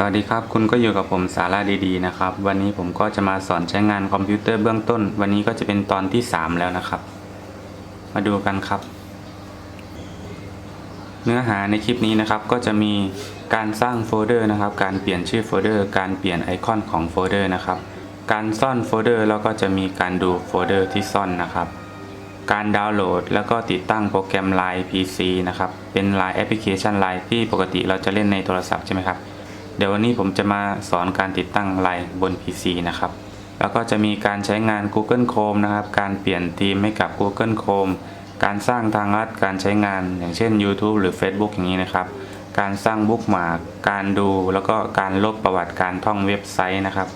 สวัสดีครับ คุณก็อยู่กับผมสาระดีๆนะครับ วันนี้ผมก็จะมาสอนใช้งานคอมพิวเตอร์เบื้องต้น วันนี้ก็จะเป็นตอนที่ 3 แล้วนะครับ มาดูกันครับ เนื้อหาในคลิปนี้นะครับก็จะมีการสร้างโฟลเดอร์นะครับ การเปลี่ยนชื่อโฟลเดอร์ การเปลี่ยนไอคอนของโฟลเดอร์นะครับ การซ่อนโฟลเดอร์แล้วก็จะมีการดูโฟลเดอร์ที่ซ่อนนะครับ การดาวน์โหลด แล้วก็ติดตั้งโปรแกรม Line PC นะครับ เป็น Line แอปพลิเคชัน Line ที่ปกติเราจะเล่นในโทรศัพท์ใช่ไหมครับ เดี๋ยววันนี้ผมจะมาสอนการติดตั้ง Line บน PC นะครับ แล้วก็จะมีการใช้งาน Google Chrome นะครับ การเปลี่ยนธีมให้กับ Google Chrome การสร้างทางลัด การใช้งานอย่างเช่น YouTube หรือ Facebook อย่างนี้นะครับ การสร้างบุ๊กมาร์กการดู แล้วก็การลบประวัติการท่องเว็บไซต์นะครับ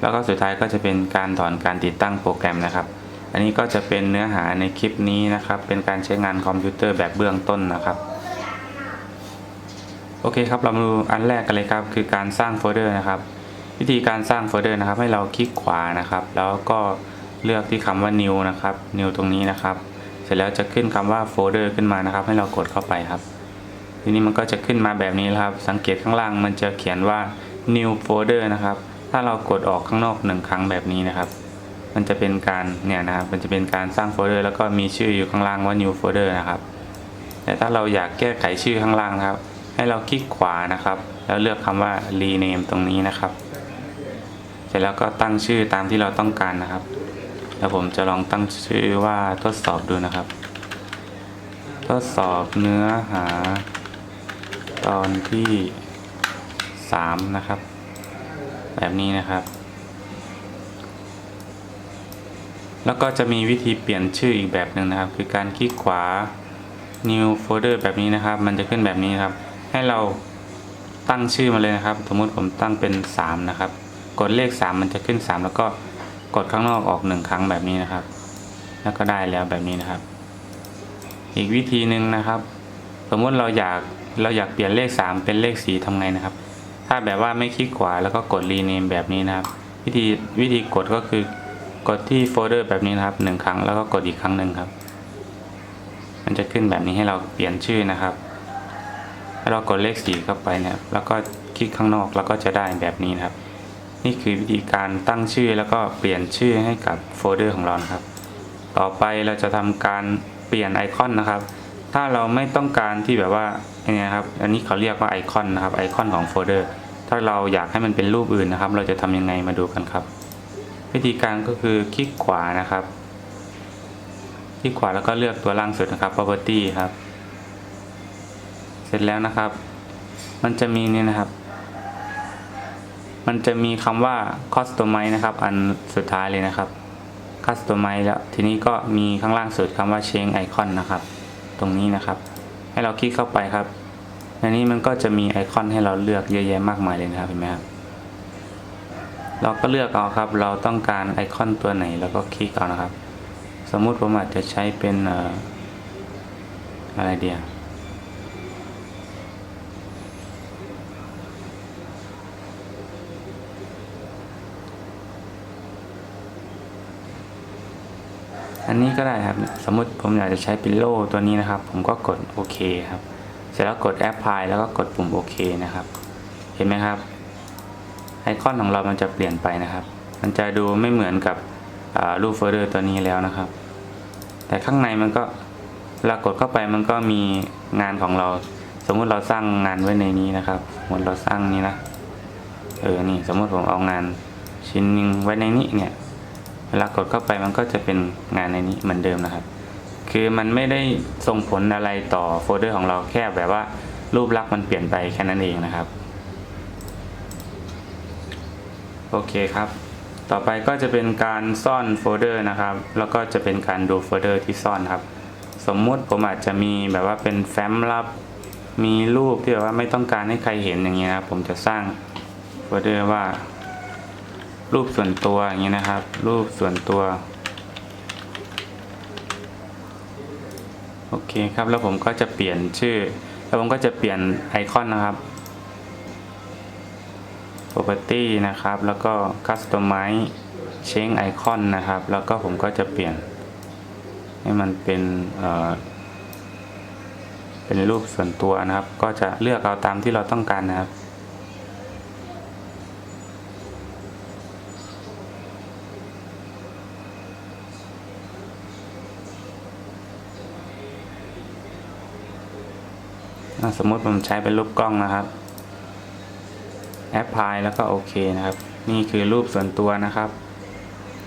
แล้วก็สุดท้ายก็จะเป็นการถอนการติดตั้งโปรแกรมนะครับ อันนี้ก็จะเป็นเนื้อหาในคลิปนี้นะครับ เป็นการใช้งานคอมพิวเตอร์แบบเบื้องต้นนะครับ โอเคครับ เรามาดูอันแรกกันเลยครับ คือการสร้างโฟลเดอร์นะครับ วิธีการสร้างโฟลเดอร์นะครับ ให้เราคลิกขวานะครับ แล้วก็เลือกที่คำว่า new นะครับ new ตรงนี้นะครับ เสร็จแล้วจะขึ้นคำว่าโฟลเดอร์ขึ้นมานะครับ ให้เรากดเข้าไปครับ ทีนี้มันก็จะขึ้นมาแบบนี้ครับ สังเกตข้างล่างมันจะเขียนว่า new folder นะครับ ถ้าเรากดออกข้างนอกหนึ่งครั้งแบบนี้นะครับ มันจะเป็นการเนี่ยนะครับ มันจะเป็นการสร้างโฟลเดอร์แล้วก็มีชื่ออยู่ข้างล่างว่า new folder นะครับ แต่ถ้าเราอยากแก้ไขชื่อข้างล่างนะครับ ให้เราคลิกขวานะครับ แล้วเลือกคำว่า rename ตรงนี้นะครับ เสร็จแล้วก็ตั้งชื่อตามที่เราต้องการนะครับ แล้วผมจะลองตั้งชื่อว่าทดสอบดูนะครับ ทดสอบเนื้อหา ตอนที่ 3 นะครับ แบบนี้นะครับ แล้วก็จะมีวิธีเปลี่ยนชื่ออีกแบบหนึ่งนะครับ คือการคลิกขวา new folder แบบนี้นะครับ มันจะขึ้นแบบนี้ครับ ให้เราตั้งชื่อมาเลยนะครับ สมมุติผมตั้งเป็น 3 นะครับ กดเลข 3 มันจะขึ้น 3 แล้วก็กดข้างนอกออก 1 ครั้งแบบนี้นะครับ แล้วก็ได้แล้วแบบนี้นะครับ อีกวิธีหนึ่งนะครับ สมมติเราอยากเราอยากเปลี่ยนเลข 3 เป็นเลข4ทำไงนะครับ ถ้าแบบว่าไม่คลิกขวาแล้วก็กด rename แบบนี้นะครับ วิธีวิธีกดก็คือกดที่โฟลเดอร์แบบนี้นะครับหนึ่งครั้งแล้วก็กดอีกครั้งหนึ่งครับ มันจะขึ้นแบบนี้ให้เราเปลี่ยนชื่อนะครับ เรากดเลข4เข้าไปเนี่ยแล้วก็คลิกข้างนอกแล้วก็จะได้แบบนี้นะครับ นี่คือวิธีการตั้งชื่อแล้วก็เปลี่ยนชื่อให้กับโฟลเดอร์ของเรานะครับ ต่อไปเราจะทำการเปลี่ยนไอคอนนะครับ ถ้าเราไม่ต้องการที่แบบว่าเนี่ยครับ อันนี้เขาเรียกว่าไอคอนนะครับไอคอนของโฟลเดอร์ถ้าเราอยากให้มันเป็นรูปอื่นนะครับ เราจะทำยังไงมาดูกันครับ วิธีการก็คือคลิกขวานะครับ คลิกขวาแล้วก็เลือกตัวล่างสุดนะครับ property ครับ เสร็จแล้วนะครับ มันจะมีนี่นะครับ มันจะมีคำว่า customize นะครับ อันสุดท้ายเลยนะครับ customize แล้ว ทีนี้ก็มีข้างล่างสุดคำว่า change icon นะครับ ตรงนี้นะครับ ให้เราคลิกเข้าไปครับในนี้มันก็จะมีไอคอนให้เราเลือกเยอะแยะมากมายเลยนะครับเห็นไหมครับเราก็เลือกเอาครับ เราต้องการไอคอนตัวไหนแล้วก็คลิกเอานะครับ สมมุติผมอาจจะใช้เป็นอะไรเดียว อันนี้ก็ได้ครับ สมมติผมอยากจะใช้เป็นโล่ตัวนี้นะครับ ผมก็กดโอเคครับ เสร็จแล้วกดแอปพลายแล้วก็กดปุ่มโอเคนะครับ เห็นไหมครับ ไอคอนของเรามันจะเปลี่ยนไปนะครับ มันจะดูไม่เหมือนกับรูปโฟลเดอร์ตัวนี้แล้วนะครับ แต่ข้างในมันก็เวลากดเข้าไปมันก็มีงานของเรา สมมุติเราสร้างงานไว้ในนี้นะครับสมมติเราสร้างนี้นะ เออ นี่สมมุติผมเอางานชิ้นหนึงไว้ในนี้เนี่ย เวลากดเข้าไปมันก็จะเป็นงานในนี้เหมือนเดิมนะครับ คือมันไม่ได้ส่งผลอะไรต่อโฟลเดอร์ของเราแค่แบบว่ารูปลักษณ์มันเปลี่ยนไปแค่นั้นเองนะครับ โอเคครับ ต่อไปก็จะเป็นการซ่อนโฟลเดอร์นะครับ แล้วก็จะเป็นการดูโฟลเดอร์ที่ซ่อนครับ สมมุติผมอาจจะมีแบบว่าเป็นแฟ้มลับ มีรูปที่แบบว่าไม่ต้องการให้ใครเห็นอย่างเงี้ยนะครับ ผมจะสร้างโฟลเดอร์ว่า รูปส่วนตัวอย่างนี้ยนะครับ รูปส่วนตัว โอเคครับ แล้วผมก็จะเปลี่ยนชื่อ แล้วผมก็จะเปลี่ยนไอคอนนะครับ property นะครับ แล้วก็ customize change icon นะครับ แล้วก็ผมก็จะเปลี่ยน ให้มันเป็นเอ่อเป็นรูปส่วนตัวนะครับ ก็จะเลือกเอาตามที่เราต้องการนะครับ สมมติผมใช้เป็นรูปกล้องนะครับแอปพลายแล้วก็โอเคนะครับ นี่คือรูปส่วนตัวนะครับ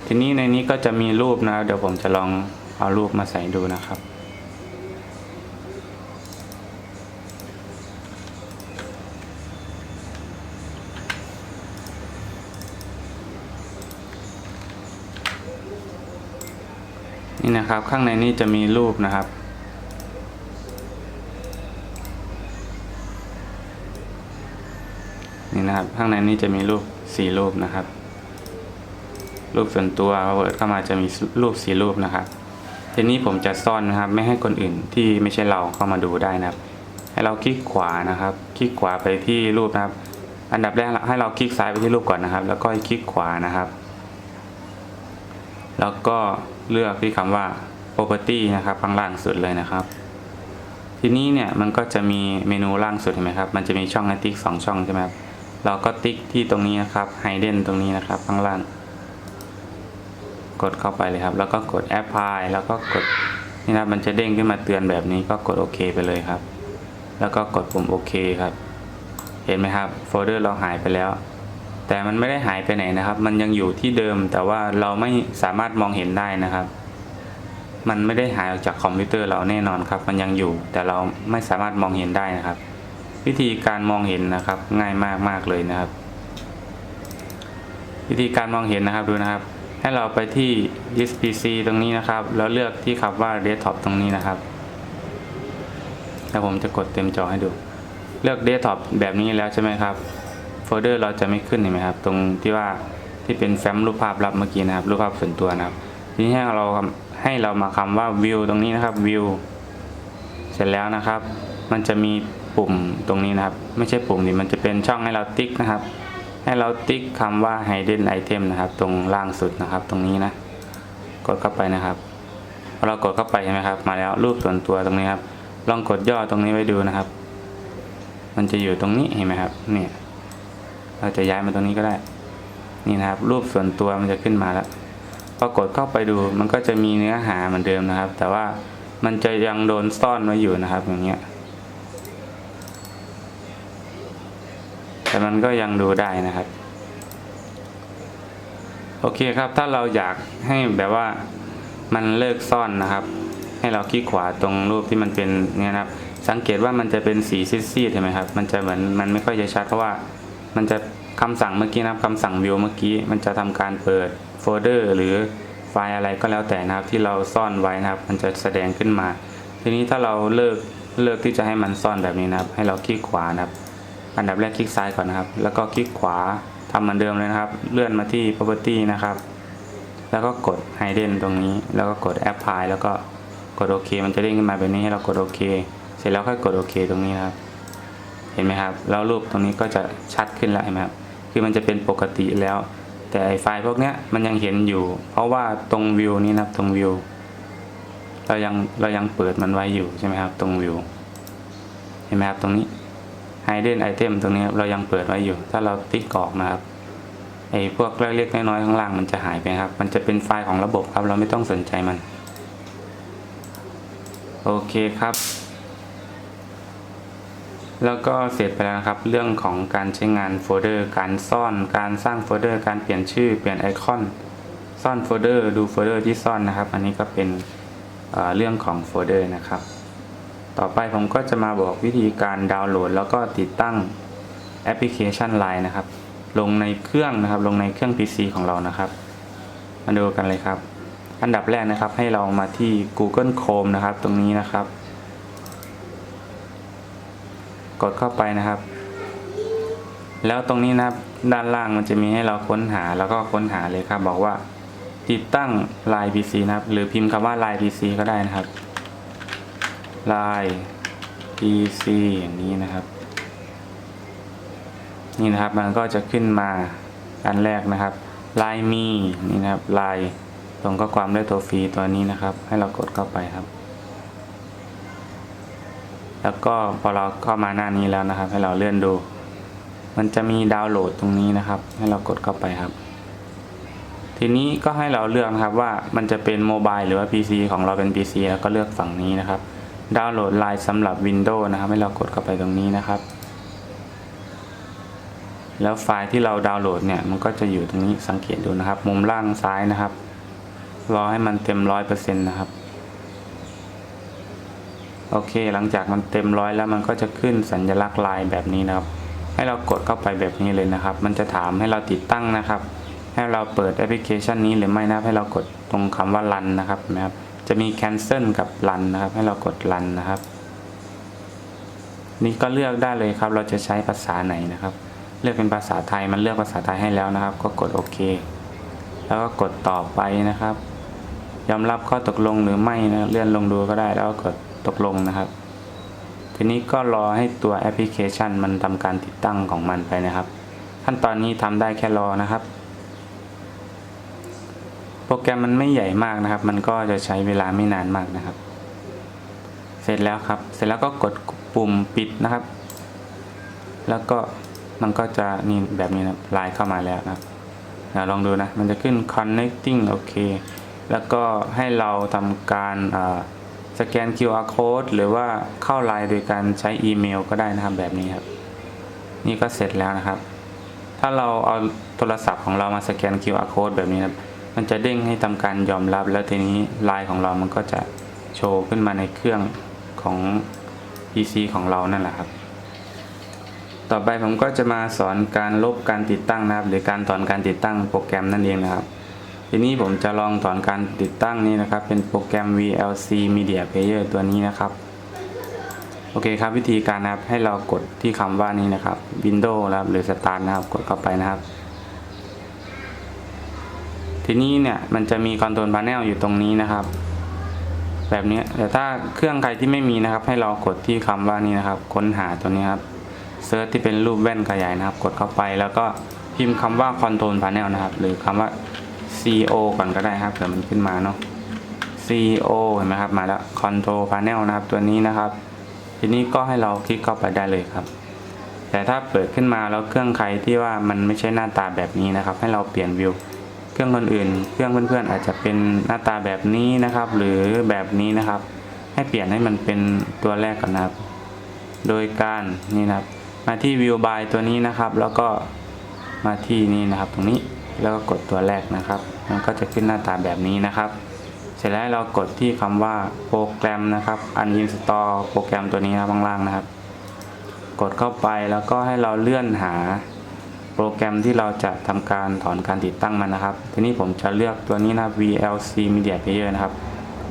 ทีนี้ในนี้ก็จะมีรูปนะเดี๋ยวผมจะลองเอารูปมาใส่ดูนะครับ นี่นะครับข้างในนี้จะมีรูปนะครับ นี่นะครับ ข้างในนี้จะมีรูปสี่รูปนะครับ รูปส่วนตัวพอเปิดเข้ามาจะมีรูปสี่รูปนะครับ ทีนี้ผมจะซ่อนนะครับ ไม่ให้คนอื่นที่ไม่ใช่เราเข้ามาดูได้นะครับ ให้เราคลิกขวานะครับ คลิกขวาไปที่รูปนะครับ อันดับแรกให้เราคลิกซ้ายไปที่รูปก่อนนะครับ แล้วก็คลิกขวานะครับ แล้วก็เลือกที่คำว่า property นะครับข้างล่างสุดเลยนะครับทีนี้เนี่ยมันก็จะมีเมนูล่างสุดเห็นไหมครับ มันจะมีช่องให้ติ๊กสองช่องใช่ไหมครับ เราก็ติ๊กที่ตรงนี้นะครับ hidden ตรงนี้นะครับ ข้างล่าง กดเข้าไปเลยครับ แล้วก็กด apply แล้วก็กดนี่นะมันจะเด้งขึ้นมาเตือนแบบนี้ก็กดโอเคไปเลยครับ แล้วก็กดปุ่มโอเคครับ เห็นไหมครับโฟลเดอร์เราหายไปแล้ว แต่มันไม่ได้หายไปไหนนะครับ มันยังอยู่ที่เดิมแต่ว่าเราไม่สามารถมองเห็นได้นะครับ มันไม่ได้หายออกจากคอมพิวเตอร์เราแน่นอนครับ มันยังอยู่แต่เราไม่สามารถมองเห็นได้นะครับ วิธีการมองเห็นนะครับง่ายมากมากเลยนะครับ วิธีการมองเห็นนะครับดูนะครับ ให้เราไปที่ disk PC ตรงนี้นะครับ แล้วเลือกที่คำว่า desktop ตรงนี้นะครับแล้วผมจะกดเต็มจอให้ดู เลือก desktop แบบนี้แล้วใช่ไหมครับโฟลเดอร์เราจะไม่ขึ้นเห็นไหมครับ ตรงที่ว่าที่เป็นแฟ้มรูปภาพลับเมื่อกี้นะครับรูปภาพส่วนตัวนะครับ ทีนี้ให้เราให้เรามาคำว่า view ตรงนี้นะครับ view เสร็จแล้วนะครับ มันจะมี ปุ่มตรงนี้นะครับ ไม่ใช่ปุ่มนี่มันจะเป็นช่องให้เราติ๊กนะครับ ให้เราติ๊กคำว่า hidden item นะครับ ตรงล่างสุดนะครับ ตรงนี้นะ กดเข้าไปนะครับพอเรากดเข้าไปใช่ไหมครับ มาแล้วรูปส่วนตัวตรงนี้ครับ ลองกดย่อตรงนี้ไว้ดูนะครับ มันจะอยู่ตรงนี้เห็นไหมครับ เนี่ย เราจะย้ายมาตรงนี้ก็ได้ นี่นะครับ รูปส่วนตัวมันจะขึ้นมาแล้วพอกดเข้าไปดูมันก็จะมีเนื้อหาเหมือนเดิมนะครับ แต่ว่ามันจะยังโดนซ่อนไว้อยู่นะครับ อย่างเงี้ย แต่มันก็ยังดูได้นะครับ โอเคครับ ถ้าเราอยากให้แบบว่ามันเลิกซ่อนนะครับ ให้เราคลิกขวาตรงรูปที่มันเป็นเนี่ยนะครับ สังเกตว่ามันจะเป็นสีซีดๆเห็นไหมครับ มันจะเหมือนมันไม่ค่อยจะชัดเพราะว่ามันจะคำสั่งเมื่อกี้นะครับคำสั่งวิวเมื่อกี้มันจะทำการเปิดโฟลเดอร์หรือไฟล์อะไรก็แล้วแต่นะครับ ที่เราซ่อนไว้นะครับ มันจะแสดงขึ้นมา ทีนี้ถ้าเราเลิกเลิกที่จะให้มันซ่อนแบบนี้นะครับ ให้เราคลิกขวานะครับ อันดับแรกคลิกซ้ายก่อนนะครับ แล้วก็คลิกขวาทำเหมือนเดิมเลยนะครับ เลื่อนมาที่ property นะครับ แล้วก็กด hidden ตรงนี้ แล้วก็กด apply แล้วก็กดโอเคมันจะเด้งขึ้นมาแบบนี้ให้เรากดโอเค เสร็จแล้วค่อยกดโอเคตรงนี้นะครับ เห็นไหมครับ แล้วรูปตรงนี้ก็จะชัดขึ้นแล้วเห็นไหมครับคือมันจะเป็นปกติแล้ว แต่ไอไฟล์พวกเนี้ยมันยังเห็นอยู่ เพราะว่าตรงวิวนี้นะครับตรงวิวเรายังเรายังเปิดมันไว้อยู่ใช่ไหมครับ ตรงวิวเห็นไหมครับตรงนี้ hidden item ตรงนี้เรายังเปิดไว้อยู่ ถ้าเราติ๊กออกนะครับไอ้พวกเล็กๆน้อยๆข้างล่างมันจะหายไปครับ มันจะเป็นไฟล์ของระบบครับเราไม่ต้องสนใจมัน โอเคครับ แล้วก็เสร็จไปแล้วครับ เรื่องของการใช้งานโฟลเดอร์ การซ่อน การสร้างโฟลเดอร์ การเปลี่ยนชื่อ เปลี่ยนไอคอน ซ่อนโฟลเดอร์ ดูโฟลเดอร์ที่ซ่อนนะครับ อันนี้ก็เป็นเเรื่องของโฟลเดอร์นะครับ ต่อไปผมก็จะมาบอกวิธีการดาวน์โหลด แล้วก็ติดตั้งแอปพลิเคชัน Line นะครับ ลงในเครื่องนะครับ ลงในเครื่อง PC ของเรานะครับ มาดูกันเลยครับ อันดับแรกนะครับให้เรามาที่ Google Chrome นะครับ ตรงนี้นะครับ กดเข้าไปนะครับ แล้วตรงนี้นะครับด้านล่างมันจะมีให้เราค้นหาแล้วก็ค้นหาเลยครับ บอกว่าติดตั้ง Line PC นะครับ หรือพิมพ์คำว่า Line PC ก็ได้นะครับ Line PC อย่างนี้นะครับ นี่นะครับมันก็จะขึ้นมาอันแรกนะครับ Line Me นี่นะครับ Line ตรงข้อความด้วยตัวฟรีตัวนี้นะครับ ให้เรากดเข้าไปครับ แล้วก็พอเราเข้ามาหน้านี้แล้วนะครับ ให้เราเลื่อนดู มันจะมีดาวน์โหลดตรงนี้นะครับ ให้เรากดเข้าไปครับ ทีนี้ก็ให้เราเลือกนะครับว่ามันจะเป็นโมบายหรือว่า PC ของเราเป็น PC แล้วก็เลือกฝั่งนี้นะครับ ดาวน์โหลดไลน์สำหรับ Windows นะครับ ให้เรากดเข้าไปตรงนี้นะครับ แล้วไฟล์ที่เราดาวน์โหลดเนี่ย มันก็จะอยู่ตรงนี้สังเกตดูนะครับ มุมล่างซ้ายนะครับ รอให้มันเต็มร้อยเปอร์เซ็นต์นะครับ โอเค หลังจากมันเต็มร้อยแล้วมันก็จะขึ้นสัญลักษณ์ไลน์แบบนี้นะครับ ให้เรากดเข้าไปแบบนี้เลยนะครับ มันจะถามให้เราติดตั้งนะครับ ให้เราเปิดแอปพลิเคชันนี้หรือไม่นะให้เรากดตรงคำว่า run นะครับนะครับ จะมี cancel กับ run นะครับ ให้เรากด run นะครับ นี่ก็เลือกได้เลยครับ เราจะใช้ภาษาไหนนะครับ เลือกเป็นภาษาไทยมันเลือกภาษาไทยให้แล้วนะครับ ก็กดโอเค แล้วก็กดต่อไปนะครับ ยอมรับข้อตกลงหรือไม่นะเลื่อนลงดูก็ได้แล้วก็กดตกลงนะครับ ทีนี้ก็รอให้ตัวแอปพลิเคชันมันทำการติดตั้งของมันไปนะครับ ขั้นตอนนี้ทำได้แค่รอนะครับ โปรแกรมมันไม่ใหญ่มากนะครับ มันก็จะใช้เวลาไม่นานมากนะครับ เสร็จแล้วครับ เสร็จแล้วก็กดปุ่มปิดนะครับ แล้วก็มันก็จะนี่แบบนี้นะไลน์เข้ามาแล้วนะครับลองดูนะ มันจะขึ้น connecting โอเค แล้วก็ให้เราทำการสแกน QR code หรือว่าเข้าไลน์โดยการใช้อีเมลก็ได้นะครับแบบนี้ครับ นี่ก็เสร็จแล้วนะครับ ถ้าเราเอาโทรศัพท์ของเรามาสแกน QR code แบบนี้นะครับ มันจะเด้งให้ทำการยอมรับแล้วทีนี้ไลน์ของเรามันก็จะโชว์ขึ้นมาในเครื่องของ PC ของเรานั่นแหละครับ ต่อไปผมก็จะมาสอนการลบการติดตั้งนะครับ หรือการถอนการติดตั้งโปรแกรมนั่นเองนะครับ ทีนี้ผมจะลองถอนการติดตั้งนี้นะครับ เป็นโปรแกรม VLC Media Player ตัวนี้นะครับ โอเคครับวิธีการนะครับให้เรากดที่คำว่านี้นะครับ Windows นะครับหรือ Start นะครับกดเข้าไปนะครับ ทีนี้เนี่ยมันจะมี Control Panel อยู่ตรงนี้นะครับ แบบนี้แต่ถ้าเครื่องใครที่ไม่มีนะครับ ให้เรากดที่คำว่านี้นะครับ ค้นหาตัวนี้ครับเซิร์ชที่เป็นรูปแว่นขยายนะครับ กดเข้าไปแล้วก็พิมพ์คำว่า Control Panel นะครับ หรือคำว่า CO ก่อนก็ได้ครับเผื่อมันขึ้นมาเนาะ CO เห็นไหมครับมาแล้ว Control Panel นะครับตัวนี้นะครับ ทีนี้ก็ให้เราคลิกเข้าไปได้เลยครับ แต่ถ้าเปิดขึ้นมาแล้วเครื่องใครที่ว่ามันไม่ใช่หน้าตาแบบนี้นะครับ ให้เราเปลี่ยนวิว เครื่องคนอื่น เครื่องเพื่อนๆอาจจะเป็นหน้าตาแบบนี้นะครับ หรือแบบนี้นะครับ ให้เปลี่ยนให้มันเป็นตัวแรกก่อนนะครับ โดยการนี่นะครับ มาที่ View by ตัวนี้นะครับ แล้วก็มาที่นี่นะครับ ตรงนี้แล้วก็กดตัวแรกนะครับ มันก็จะขึ้นหน้าตาแบบนี้นะครับ เสร็จแล้วเรากดที่คำว่าโปรแกรมนะครับ uninstall โปรแกรมตัวนี้นะบข้างล่างนะครับ กดเข้าไปแล้วก็ให้เราเลื่อนหา โปรแกรมที่เราจะทำการถอนการติดตั้งมันนะครับ ทีนี้ผมจะเลือกตัวนี้นะ VLC Media Player นะครับ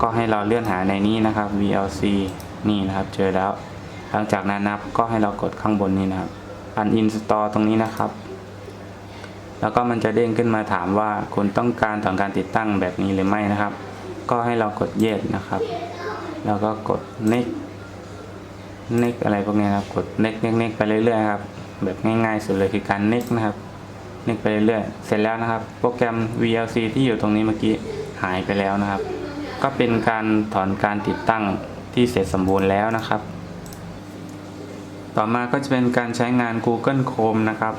ก็ให้เราเลื่อนหาในนี้นะครับ VLC นี่นะครับ เจอแล้ว หลังจากนั้นนะก็ให้เรากดข้างบนนี้นะครับ uninstall ตรงนี้นะครับ แล้วก็มันจะเด้งขึ้นมาถามว่าคุณต้องการถอนการติดตั้งแบบนี้หรือไม่นะครับ ก็ให้เรากด yes นะครับ แล้วก็กด next next อะไรพวกนี้นะครับ กด next next next ไปเรื่อยๆครับ แบบง่ายๆ สุดเลยคือการ next นะครับ next ไปเรื่อยๆเสร็จแล้วนะครับ โปรแกรม VLC ที่อยู่ตรงนี้เมื่อกี้หายไปแล้วนะครับ ก็เป็นการถอนการติดตั้งที่เสร็จสมบูรณ์แล้วนะครับ ต่อมาก็จะเป็นการใช้งาน Google Chrome นะครับ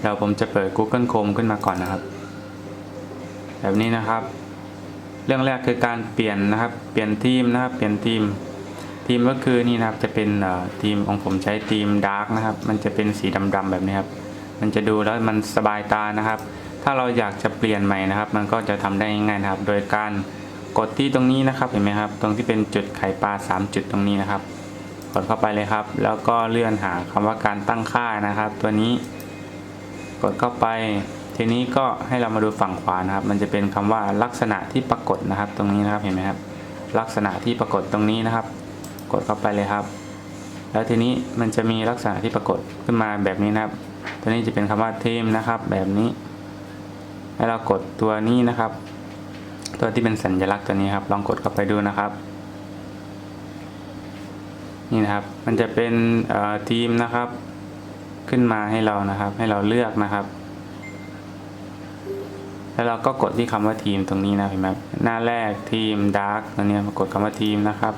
เดี๋ยวผมจะเปิด Google Chrome ขึ้นมาก่อนนะครับ แบบนี้นะครับ เรื่องแรกคือการเปลี่ยนนะครับ เปลี่ยนทีมนะครับ เปลี่ยนทีม ทีมก็คือนี่นะครับจะเป็นทีมของผมใช้ทีมดาร์กนะครับ มันจะเป็นสีดำๆแบบนี้ครับ มันจะดูแล้วมันสบายตานะครับ ถ้าเราอยากจะเปลี่ยนใหม่นะครับ มันก็จะทำได้ง่ายๆนะครับ โดยการกดที่ตรงนี้นะครับเห็นไหมครับ ตรงที่เป็นจุดไข่ปลา 3 จุดตรงนี้นะครับกดเข้าไปเลยครับ แล้วก็เลื่อนหาคำว่าการตั้งค่านะครับ ตัวนี้กดเข้าไป ทีนี้ก็ให้เรามาดูฝั่งขวานะครับ มันจะเป็นคำว่าลักษณะที่ปรากฏนะครับ ตรงนี้นะครับเห็นไหมครับ ลักษณะที่ปรากฏตรงนี้นะครับ กดเข้าไปเลยครับ แล้วทีนี้มันจะมีลักษณะที่ปรากฏขึ้นมาแบบนี้นะครับ ตัวนี้จะเป็นคำว่าทีมนะครับ แบบนี้ ให้เรากดตัวนี้นะครับ ตัวที่เป็นสัญลักษณ์ตัวนี้ครับ ลองกดเข้าไปดูนะครับนี่นะครับ มันจะเป็นทีมนะครับ ขึ้นมาให้เรานะครับ ให้เราเลือกนะครับ แล้วเราก็กดที่คำว่าทีมตรงนี้นะเห็นไหมหน้าแรกทีมดาร์กตรงนี้มากดคำว่าทีมนะครับ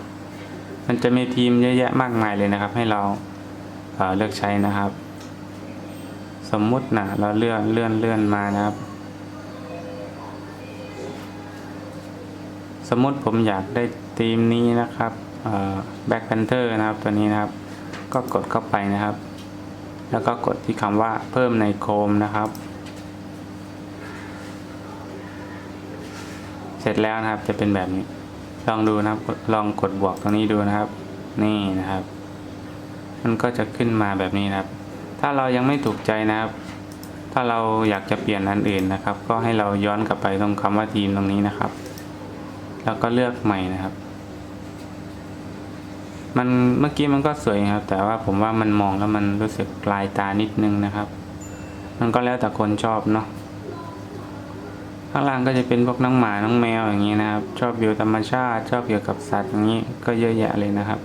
มันจะมีทีมเยอะแยะมากมายเลยนะครับ ให้เราเอ่อเลือกใช้นะครับ สมมุตินะเราเลื่อนเลื่อนเลื่อนมานะครับ สมมุติผมอยากได้ทีธีมนี้นะครับแบ็คแพนเทอร์นะครับตัวนี้นะครับ ก็กดเข้าไปนะครับ แล้วก็กดที่คำว่าเพิ่มในโคมนะครับ เสร็จแล้วนะครับจะเป็นแบบนี้ ลองดูนะครับ ลองกดบวกตรงนี้ดูนะครับ นี่นะครับ มันก็จะขึ้นมาแบบนี้นะครับ ถ้าเรายังไม่ถูกใจนะครับ ถ้าเราอยากจะเปลี่ยนอันอื่นนะครับ ก็ให้เราย้อนกลับไปตรงคำว่าทีมตรงนี้นะครับ แล้วก็เลือกใหม่นะครับ มันเมื่อกี้มันก็สวยครับ แต่ว่าผมว่ามันมองแล้วมันรู้สึกลายตานิดนึงนะครับ มันก็แล้วแต่คนชอบเนาะ ข้างล่างก็จะเป็นพวกน้องหมา น้องแมวอย่างนี้นะครับ ชอบวิวธรรมชาติ ชอบเกี่ยวกับสัตว์อย่างนี้ก็เยอะแยะเลยนะครับ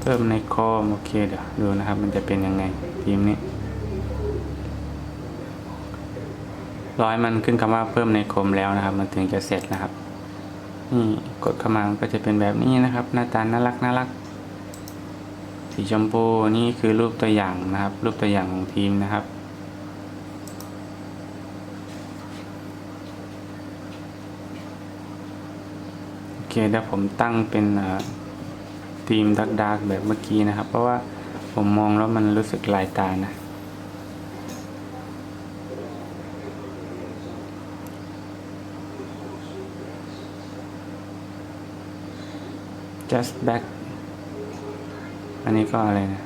เพิ่มในคอมโอเคเดี๋ยวดูนะครับ มันจะเป็นยังไงทีมนี้ร้อยมันขึ้นคำว่าเพิ่มในคมแล้วนะครับ มันถึงจะเสร็จนะครับ นี่กดเข้ามามันก็จะเป็นแบบนี้นะครับ หน้าตาน่ารักน่ารัก สีชมพูนี่คือรูปตัวอย่างนะครับ รูปตัวอย่างของทีมนะครับโอเคเดี๋ยวผมตั้งเป็นทีมดักดักแบบเมื่อกี้นะครับ เพราะว่าผมมองแล้วมันรู้สึกลายตานะ just back อันนี้ก็อะไรนะ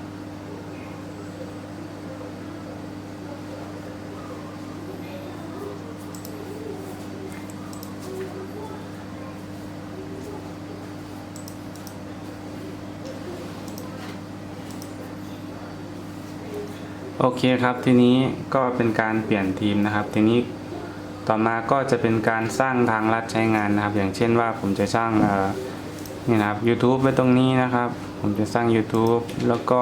โอเคครับทีนี้ก็เป็นการเปลี่ยนทีมนะครับ ทีนี้ต่อมาก็จะเป็นการสร้างทางลัดใช้งานนะครับ อย่างเช่นว่าผมจะสร้างเอ่อ นี่นะครับ YouTube ไว้ตรงนี้นะครับ ผมจะสร้าง YouTube แล้วก็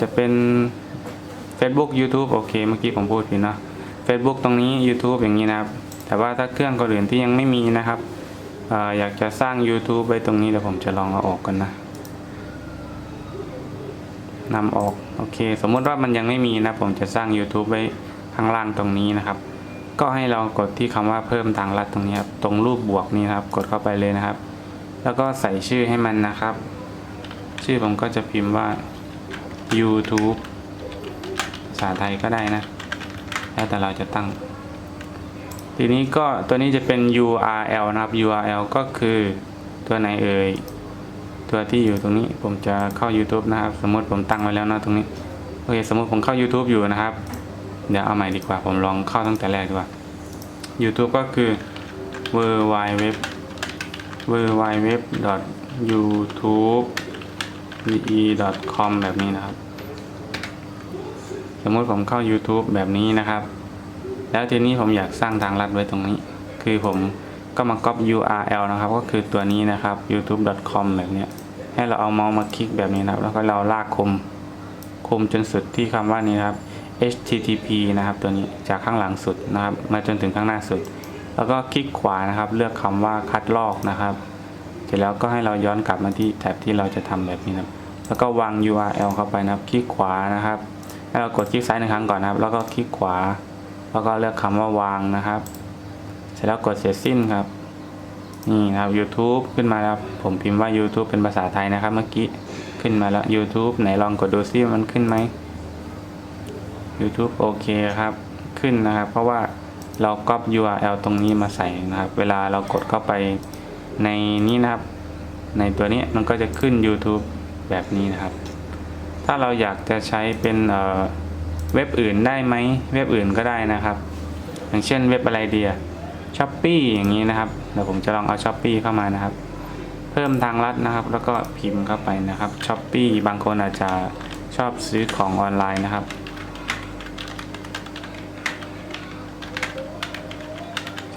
จะเป็น Facebook YouTube โอเค เมื่อกี้ผมพูดผิดเนาะ Facebook ตรงนี้ YouTube อย่างนี้นะครับ แต่ว่าถ้าเครื่องคนอื่นที่ยังไม่มีนะครับออยากจะสร้าง YouTube ไว้ตรงนี้เดี๋ยวผมจะลองเอาออกกันนะนำออกโอเค สมมติว่ามันยังไม่มีนะ ผมจะสร้าง YouTube ไว้ข้างล่างตรงนี้นะครับ ก็ให้เรากดที่คำว่าเพิ่มทางลัดตรงนี้ครับตรงรูปบวกนี้นะครับ กดเข้าไปเลยนะครับ แล้วก็ใส่ชื่อให้มันนะครับ ชื่อผมก็จะพิมพ์ว่า YouTube ภาษาไทยก็ได้นะ แล้วแต่เราจะตั้ง ทีนี้ก็ตัวนี้จะเป็น URL นะครับ URL ก็คือตัวไหนเอ่ย ตัวที่อยู่ตรงนี้ผมจะเข้า YouTube นะครับ สมมติผมตั้งไว้แล้วนะตรงนี้ โอเค สมมติผมเข้า YouTube อยู่นะครับ เดี๋ยวเอาใหม่ดีกว่า ผมลองเข้าตั้งแต่แรกดีกว่า YouTube ก็คือ w w w w w w youtube com แบบนี้นะครับ สมมติผมเข้า YouTube แบบนี้นะครับ แล้วทีนี้ผมอยากสร้างทางลัดไว้ตรงนี้ คือผมก็มา copy URL นะครับ ก็คือตัวนี้นะครับ youtube.com แบบนี้ให้เราเอาเมาส์มาคลิกแบบนี้นะครับ แล้วก็เราลากคมคมจนสุดที่คำว่านี้นะครับ http นะครับตัวนี้จากข้างหลังสุดนะครับ มาจนถึงข้างหน้าสุด แล้วก็คลิกขวานะครับ เลือกคำว่าคัดลอกนะครับ เสร็จแล้วก็ให้เราย้อนกลับมาที่แท็บที่เราจะทำแบบนี้นะแล้วก็วาง URL เข้าไปนะครับ คลิกขวานะครับให้เรากดคลิกซ้ายหนึ่งครั้งก่อนนะครับ แล้วก็คลิกขวา แล้วก็เลือกคำว่าวางนะครับ เสร็จแล้วกดเสร็จสิ้นครับ นี่นะครับ YouTube ขึ้นมาแล้ว ผมพิมพ์ว่า YouTube เป็นภาษาไทยนะครับ เมื่อกี้ขึ้นมาแล้ว YouTube ไหนลองกดดูซิมันขึ้นไหม YouTube โอเคครับ ขึ้นนะครับ เพราะว่า เราก๊อป URL ตรงนี้มาใส่นะครับ เวลาเรากดเข้าไปในนี้นะครับ ในตัวนี้มันก็จะขึ้น YouTube แบบนี้นะครับ ถ้าเราอยากจะใช้เป็นเเว็บอื่นได้ไหมเว็บอื่นก็ได้นะครับ อย่างเช่นเว็บอะไรเดียช้อปปีอย่างนี้นะครับเดี๋ยวผมจะลองเอาช้อปปีเข้ามานะครับ เพิ่มทางลัดนะครับ แล้วก็พิมพ์เข้าไปนะครับช้อปปีบางคนอาจจะชอบซื้อของออนไลน์นะครับ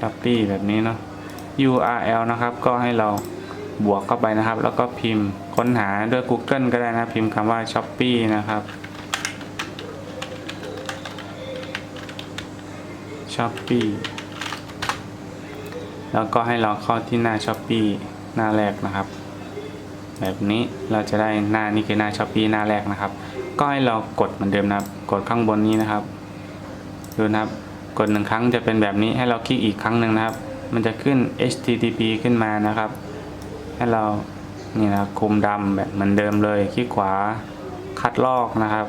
ช้อปปีแบบนี้เนาะ URL นะครับก็ให้เราบวกเข้าไปนะครับ แล้วก็พิมพ์ค้นหาด้วย Google ก็ได้นะ พิมพ์คำว่า s h o p e e นะครับ s h o p e e แล้วก็ให้เราเข้าที่หน้า s h o p e e หน้าแรกนะครับ แบบนี้เราจะได้หน้านี่คือหน้าช้อปปีหน้าแรกนะครับ ก็ให้เรากดเหมือนเดิมนะครับ กดข้างบนนี้นะครับ ดูนะครับ กดหนึ่งครั้งจะเป็นแบบนี้ให้เราคลิกอีกครั้งหนึ่งนะครับ มันจะขึ้น HTTP ขึ้นมานะครับ ให้เรานี่นะคุมดำแบบเหมือนเดิมเลย คลิกขวาคัดลอกนะครับ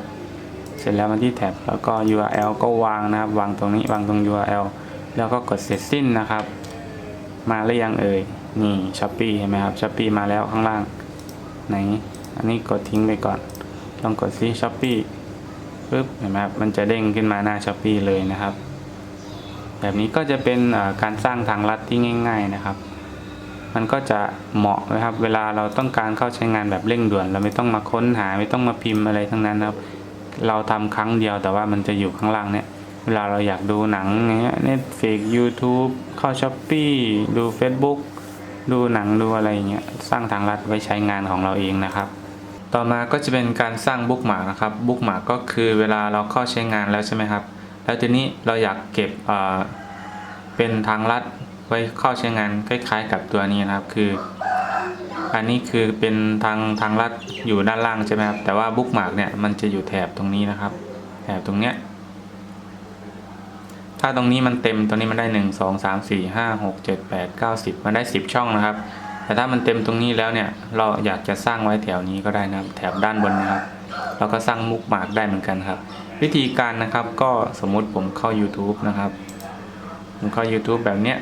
เสร็จแล้วมาที่แท็บแล้วก็ URL ก็วางนะครับ วางตรงนี้วางตรง URL แล้วก็กดเสร็จสิ้นนะครับ มาหรือยังเอ่ยนี่ช้อปปีเห็นไหมครับช้อปปีมาแล้วข้างล่างไหน อันนี้กดทิ้งไปก่อน ลองกดซิช้อปปีปึ๊บเห็นไหมครับมันจะเด้งขึ้นมาหน้าช้อปปีเลยนะครับ แบบนี้ก็จะเป็นการสร้างทางลัดที่ง่าย ๆนะครับ มันก็จะเหมาะนะครับ เวลาเราต้องการเข้าใช้งานแบบเร่งด่วน เราไม่ต้องมาค้นหาไม่ต้องมาพิมพ์อะไรทั้งนั้นนะครับ เราทำครั้งเดียวแต่ว่ามันจะอยู่ข้างล่างเนี่ยเวลาเราอยากดูหนังเงี้ย Netflix YouTube เข้า s h อ p e e ดู Facebook ดูหนังดูอะไรเงี้ยสร้างทางลัดไว้ใช้งานของเราเองนะครับ ต่อมาก็จะเป็นการสร้างบุ๊กหมากนะครับบุ๊กหมากก็คือเวลาเราเข้าใช้งานแล้วใช่ไหมครับ แล้วทีนี้เราอยากเก็บเป็นทางลัดไว้เข้าใช้งานคล้ายๆ กับตัวนี้นะครับคือ อันนี้คือเป็นทางทางลัดอยู่ด้านล่างใช่ไหมครับแต่ว่าบุ๊กหมากเนี่ยมันจะอยู่แถบตรงนี้นะครับ แถบตรงเนี้ยถ้าตรงนี้มันเต็มตรงนี้มันได้หนึ่งสองสามสี่ห้าหกเจ็ดแปดเก้าสิบมันได้สิบช่องนะครับ แต่ถ้ามันเต็มตรงนี้แล้วเนี่ยเราอยากจะสร้างไว้แถวนี้ก็ได้นะครับแถบด้านบนนะครับ เราก็สร้างมุกหมากได้เหมือนกันครับ วิธีการนะครับก็สมมุติผมเข้า YouTube นะครับ ผมเข้า YouTube แบบเนี้ย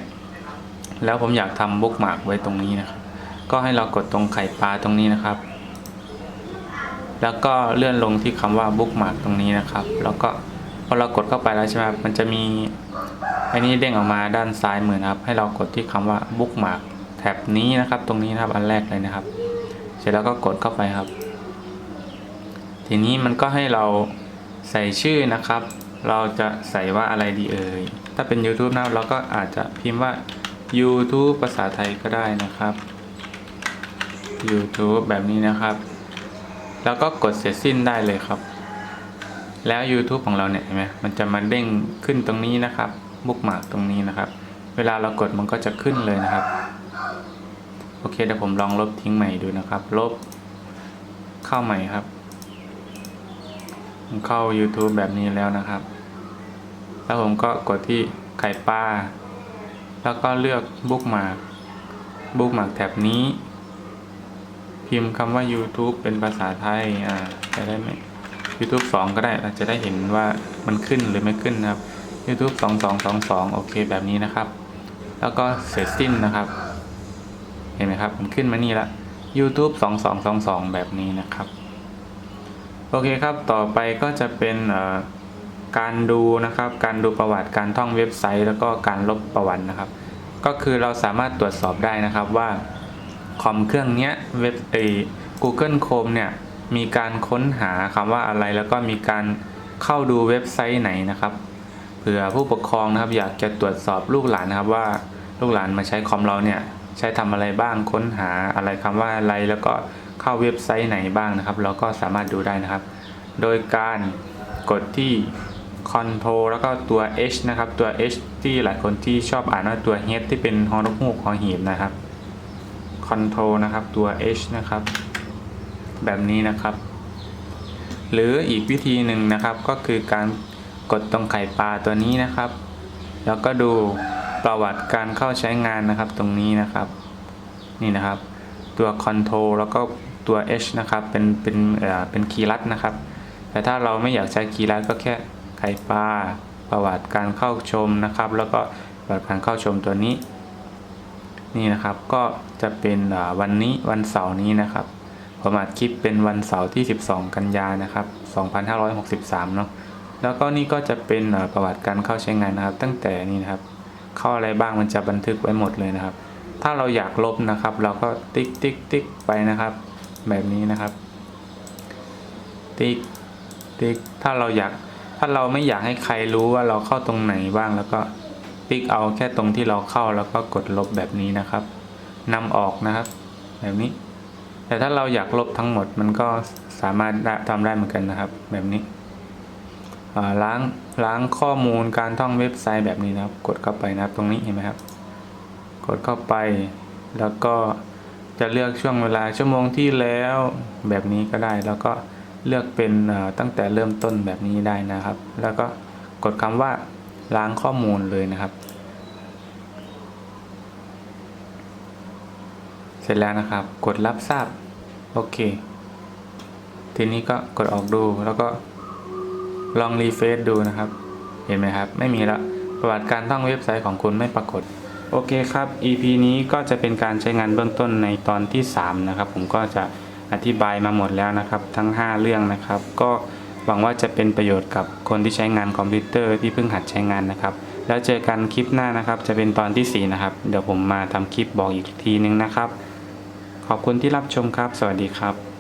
แล้วผมอยากทำบุ๊กมาร์กไว้ตรงนี้นะครับ ก็ให้เรากดตรงไข่ปลาตรงนี้นะครับ แล้วก็เลื่อนลงที่คำว่าบุ๊กมาร์กตรงนี้นะครับ แล้วก็พอเรากดเข้าไปแล้วใช่ไหมมันจะมีไอ้นี้เด้งออกมาด้านซ้ายมือนะครับ ให้เรากดที่คำว่าบุ๊กมาร์กแท็บนี้นะครับ ตรงนี้นะครับอันแรกเลยนะครับ เสร็จแล้วก็กดเข้าไปครับ ทีนี้มันก็ให้เรา ใส่ชื่อนะครับ เราจะใส่ว่าอะไรดีเอ่ย ถ้าเป็น YouTube นะเราก็อาจจะพิมพ์ว่า YouTube ภาษาไทยก็ได้นะครับ YouTube แบบนี้นะครับ แล้วก็กดเสร็จสิ้นได้เลยครับ แล้ว YouTube ของเราเนี่ยเห็นไหมมันจะมาเด้งขึ้นตรงนี้นะครับบุกหมากตรงนี้นะครับ เวลาเรากดมันก็จะขึ้นเลยนะครับ โอเคเดี๋ยวผมลองลบทิ้งใหม่ดูนะครับ ลบเข้าใหม่ครับ เข้า YouTube แบบนี้แล้วนะครับ แล้วผมก็กดที่ไข่ปลาแล้วก็เลือกบุ๊กหมากบุ๊กหมากแท็บนี้ พิมพ์คำว่า YouTube เป็นภาษาไทยอ่าจะได้ไหม YouTube 2 ก็ได้เราจะได้เห็นว่ามันขึ้นหรือไม่ขึ้นนะครับ YouTube 2222 โอเคแบบนี้นะครับ แล้วก็เสร็จสิ้นนะครับ เห็นไหมครับ มันขึ้นมานี่ละ YouTube 2222 แบบนี้นะครับ โอเคครับ ต่อไปก็จะเป็นการดูนะครับ การดูประวัติ การท่องเว็บไซต์ แล้วก็การลบประวัตินะครับ ก็คือเราสามารถตรวจสอบได้นะครับว่าคอมเครื่องเนี้ยเว็บไอ้ Google Chrome เนี่ยมีการค้นหาคำว่าอะไรแล้วก็มีการเข้าดูเว็บไซต์ไหนนะครับเผื่อผู้ปกครองนะครับ อยากจะตรวจสอบลูกหลานนะครับว่าลูกหลานมาใช้คอมเราเนี่ยใช้ทำอะไรบ้างค้นหาอะไรคำว่าอะไรแล้วก็ เข้าเว็บไซต์ไหนบ้างนะครับ เราก็สามารถดูได้นะครับ โดยการกดที่ Control แล้วก็ตัว H นะครับ ตัว H ที่หลายคนที่ชอบอ่านว่าตัว H ที่เป็นฮอนกฮูกฮอหีบนะครับ Control นะครับตัว H นะครับ แบบนี้นะครับ หรืออีกวิธีหนึ่งนะครับก็คือการกดตรงไข่ปลาตัวนี้นะครับ แล้วก็ดูประวัติการเข้าใช้งานนะครับตรงนี้นะครับ นี่นะครับ ตัว Control แล้วก็ ตัว H นะครับเป็นเป็นเอ่อเป็นคีย์ลัดนะครับ แต่ถ้าเราไม่อยากใช้คีย์ลัดก็แค่ไข่ปลาประวัติการเข้าชมนะครับ แล้วก็ประวัติการเข้าชมตัวนี้ นี่นะครับก็จะเป็นอ่าวันนี้วันเสาร์นี้นะครับผมอัดคลิปเป็นวันเสาร์ที่ 12 กันยานะครับ 2563 เนาะแล้วก็นี่ก็จะเป็นเอ่อประวัติการเข้าใช้งานนะครับ ตั้งแต่นี่นะครับ เข้าอะไรบ้างมันจะบันทึกไว้หมดเลยนะครับ ถ้าเราอยากลบนะครับ เราก็ติ๊กติ๊กติ๊กไปนะครับ แบบนี้นะครับ ติ๊กติ๊กถ้าเราอยากถ้าเราไม่อยากให้ใครรู้ว่าเราเข้าตรงไหนบ้างแล้วก็ติ๊กเอาแค่ตรงที่เราเข้าแล้วก็กดลบแบบนี้นะครับนำออกนะครับ แบบนี้ แต่ถ้าเราอยากลบทั้งหมดมันก็สามารถทำได้เหมือนกันนะครับ แบบนี้ล้างล้างข้อมูลการท่องเว็บไซต์แบบนี้นะครับ กดเข้าไปนะครับตรงนี้เห็นไหมครับ กดเข้าไปแล้วก็ จะเลือกช่วงเวลาชั่วโมงที่แล้วแบบนี้ก็ได้ แล้วก็เลือกเป็นตั้งแต่เริ่มต้นแบบนี้ได้นะครับ แล้วก็กดคำว่าล้างข้อมูลเลยนะครับ เสร็จแล้วนะครับ กดรับทราบโอเค ทีนี้ก็กดออกดูแล้วก็ลองรีเฟซดูนะครับ เห็นไหมครับ ไม่มีแล้วประวัติการท่องเว็บไซต์ของคุณไม่ปรากฏ โอเคครับ EP นี้ก็จะเป็นการใช้งานเบื้องต้นในตอนที่ 3 นะครับ ผมก็จะอธิบายมาหมดแล้วนะครับ ทั้ง 5 เรื่องนะครับ ก็หวังว่าจะเป็นประโยชน์กับคนที่ใช้งานคอมพิวเตอร์ที่เพิ่งหัดใช้งานนะครับ แล้วเจอกันคลิปหน้านะครับ จะเป็นตอนทีสี่4 นะครับ เดี๋ยวผมมาทำคลิปบอกอีกทีนึงนะครับ ขอบคุณที่รับชมครับ สวัสดีครับ